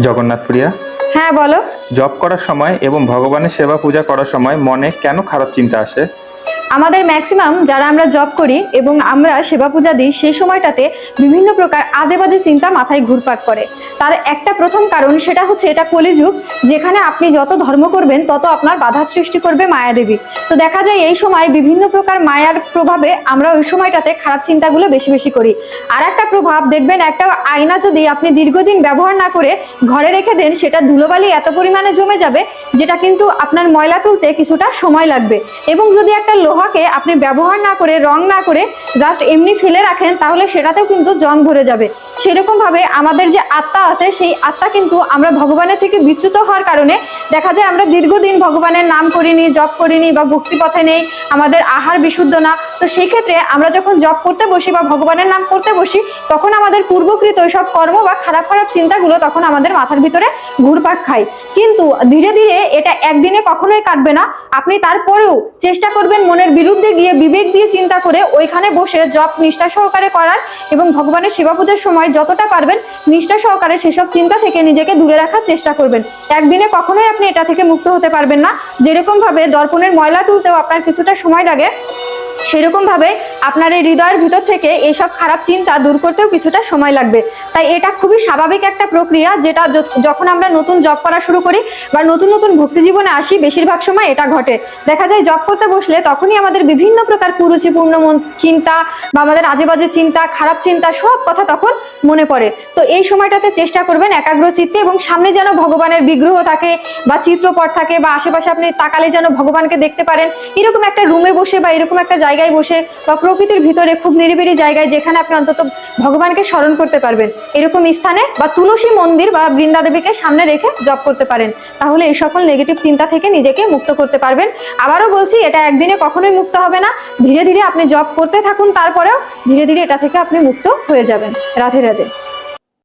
জগন্নাথ প্রিয়া। হ্যাঁ বলো। জব করার সময় এবং ভগবানের সেবা পূজা করার সময় মনে কেন খারাপ চিন্তা আসে? আমাদের ম্যাক্সিমাম যারা আমরা জব করি এবং আমরা সেবা পূজা দিই, সেই সময়টাতে বিভিন্ন প্রকার আজে বাজে চিন্তা মাথায় ঘুরপাক করে। তার একটা প্রথম কারণ সেটা হচ্ছে এটা কলিযুগ, যেখানে আপনি যত ধর্ম করবেন, তত আপনার বাধা সৃষ্টি করবে মায়াদেবী। তো দেখা যায় এই সময় বিভিন্ন প্রকার মায়ার প্রভাবে আমরা ওই সময়টাতে খারাপ চিন্তাগুলো বেশি বেশি করি। আর একটা প্রভাব, দেখবেন একটা আয়না যদি আপনি দীর্ঘদিন ব্যবহার না করে ঘরে রেখে দেন, সেটা ধুলোবালি এত পরিমাণে জমে যাবে যেটা কিন্তু আপনার ময়লা তুলতে কিছুটা সময় লাগবে। এবং যদি একটা লোহাকে আপনি ব্যবহার না করে, রং না করে জাস্ট এমনি ফেলে রাখেন, তাহলে সেটাতেও কিন্তু জং ধরে যাবে। সেরকম ভাবে আমাদের যে আত্মা আছে, সেই আত্মা কিন্তু আমরা ভগবানের থেকে বিচ্যুত হওয়ার কারণে দেখা যায় আমরা দীর্ঘদিন ভগবানের নাম করিনি, জপ করিনি বা ভক্তি পথে নেই, আমাদের আহার বিশুদ্ধ না। তো সেই ক্ষেত্রে আমরা যখন জপ করতে বসি বা ভগবানের নাম করতে বসি, তখন আমাদের পূর্বকৃত সব কর্ম বা খারাপ খারাপ চিন্তাগুলো তখন আমাদের মাথার ভিতরে ঘুরপাক খায়। কিন্তু ধীরে ধীরে এটা একদিনে কখনোই কাটবে না। আপনি তারপরেও চেষ্টা করবেন মনের বিরুদ্ধে গিয়ে বিবেক দিয়ে চিন্তা করে ওইখানে বসে জপ নিষ্ঠা সহকারে করার এবং ভগবানের সেবা পূজার সময় যতটা পারবেন নিষ্ঠা সহকারে সেসব চিন্তা থেকে নিজেকে দূরে রাখার চেষ্টা করবেন। একদিনে কখনোই আপনি এটা থেকে মুক্ত হতে পারবেন না। যেরকম ভাবে দর্পণের ময়লা তুলতেও আপনার কিছুটা সময় লাগে সেরকম ভাবে আপনার এই হৃদয়ের ভিতর থেকে এইসব খারাপ চিন্তা দূর করতেও কিছুটা সময় লাগবে। তাই এটা খুবই স্বাভাবিক একটা প্রক্রিয়া যেটা যখন আমরা নতুন জব করা শুরু করি বা নতুন নতুন ভক্তি জীবনে আসি, বেশিরভাগ সময় এটা ঘটে। দেখা যায় জব করতে বসলে তখনই আমাদের বিভিন্ন প্রকার কুরুচিপূর্ণ চিন্তা বা আমাদের আজে বাজে চিন্তা, খারাপ চিন্তা সব কথা তখন মনে পড়ে। তো এই সময়টাতে চেষ্টা করবেন একাগ্র চিত্তে এবং সামনে যেন ভগবানের বিগ্রহ থাকে বা চিত্রপট থাকে বা আশেপাশে আপনি তাকালে যেন ভগবানকে দেখতে পারেন। এরকম একটা রুমে বসে বা এরকম একটা বসে বা প্রকৃতির ভিতরে খুব নিরিবিলি জায়গায় যেখানে আপনি অন্তত ভগবানকে স্মরণ করতে পারবেন, এরকম স্থানে বা তুলসী মন্দির বা বৃন্দা দেবীকে সামনে রেখে জপ করতে পারেন। তাহলে এই সকল নেগেটিভ চিন্তা থেকে নিজেকে মুক্ত করতে পারবেন। আবারও বলছি, এটা একদিনে কখনোই মুক্ত হবে না। ধীরে ধীরে আপনি জব করতে থাকুন, তারপরেও ধীরে ধীরে এটা থেকে আপনি মুক্ত হয়ে যাবেন। রাধে রাধে।